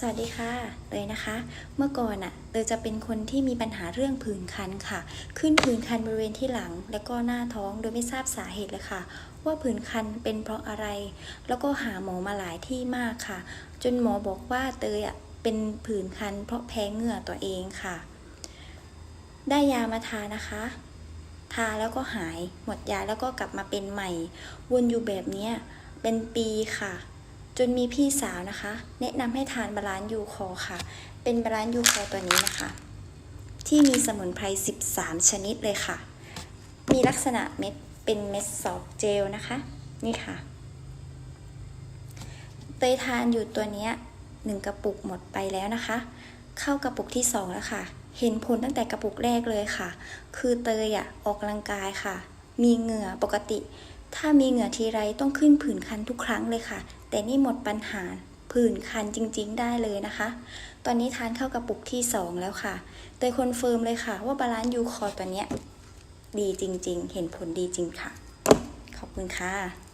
สวัสดีค่ะเตยนะคะ เมื่อก่อนอะเตยจะเป็นคนที่มีปัญหาเรื่องผื่นคันค่ะ ขึ้นผื่นคันบริเวณที่หลัง และก็หน้าท้องโดยไม่ทราบสาเหตุเลยค่ะ ว่าผื่นคันเป็นเพราะอะไร แล้วก็หาหมอมาหลายที่มากค่ะ จนหมอบอกว่าเตยอะเป็นผื่นคัน เพราะแพ้เหงื่อตัวเองค่ะ ได้ยามาทานะคะ ทาแล้วก็หายหมดยาแล้วก็กลับมาเป็นใหม่ วนอยู่แบบนี้เป็นปีค่ะ จนมีพี่สาวนะคะ แนะนำให้ทานบาลานซ์ยูคอค่ะ เป็นบาลานซ์ยูคอตัวนี้นะคะ ที่มีสมุนไพร 13 ชนิดเลยค่ะ มีลักษณะเม็ดเป็นเม็ดซอฟเจลนะคะ นี่ค่ะเตยทานอยู่ตัวนี้หนึ่งกระปุกหมดไปแล้วนะคะ เข้ากระปุกที่สองแล้วค่ะ เห็นผลตั้งแต่กระปุกแรกเลยค่ะ คือเตยอะออกกำลังกายค่ะ มีเหงื่อปกติ ถ้ามีเหงื่อทีไรต้องขึ้นผื่นคันทุกครั้งเลยค่ะ แต่นี่หมดปัญหาผื่นคันจริง ๆ ได้เลยนะคะ ตอนนี้ทานเข้ากระปุกที่ 2 แล้วค่ะเตยคอนเฟิร์มเลยค่ะ ว่าบาลานซ์ยูคอร์ตัวเนี้ยดีจริง ๆ เห็นผลดีจริงค่ะ ขอบคุณค่ะ